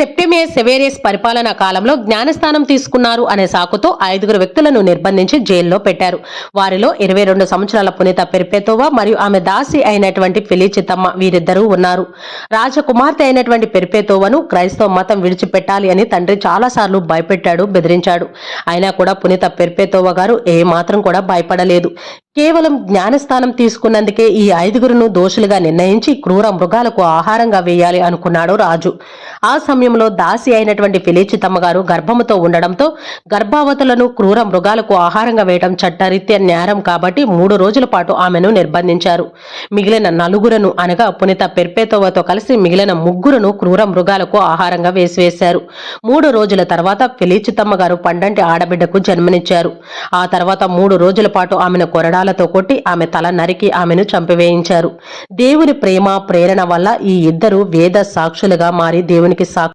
సెప్టెమే సెవేరియస్ పరిపాలనా కాలంలో జ్ఞానస్థానం తీసుకున్నారు అనే సాకుతో ఐదుగురు వ్యక్తులను నిర్బంధించి జైల్లో పెట్టారు. వారిలో ఇరవై రెండు సంవత్సరాల పునీత పెరిపేతోవా మరియు ఆమె దాసి అయినటువంటి ఫిలిచితమ్మ వీరిద్దరూ ఉన్నారు. రాజకుమార్తె అయినటువంటి పెరిపేతోవను క్రైస్తవ మతం విడిచిపెట్టాలి అని తండ్రి చాలాసార్లు భయపెట్టాడు బెదిరించాడు. అయినా కూడా పునీత పెరిపేతోవ గారు ఏ మాత్రం కూడా భయపడలేదు. కేవలం జ్ఞానస్థానం తీసుకున్నందుకే ఈ ఐదుగురును దోషులుగా నిర్ణయించి క్రూర మృగాలకు ఆహారంగా వేయాలి అనుకున్నాడు రాజు. ఆ సమయంలో దాసి అయినటువంటి ఫిలిచితమ్మ గారు గర్భముతో ఉండడంతో గర్భావతులను క్రూర మృగాలకు ఆహారంగా వేయడం చట్టరీత్యా నేరం కాబట్టి మూడు రోజుల పాటు ఆమెను నిర్బంధించారు. మిగిలిన నలుగురును అనగా పునీత పెర్పేతోవతో కలిసి మిగిలిన ముగ్గురును క్రూర మృగాలకు ఆహారంగా వేసివేశారు. మూడు రోజుల తర్వాత ఫిలిచితమ్మ గారు పండంటి ఆడబిడ్డకు జన్మనిచ్చారు. ఆ తర్వాత మూడు రోజుల పాటు ఆమెను కొరడాలతో కొట్టి ఆమె తల నరికి ఆమెను చంపివేయించారు. దేవుని ప్రేమ ప్రేరణ వల్ల ఈ ఇద్దరు వేద సాక్షులుగా మారి దేవునికి సాక్షి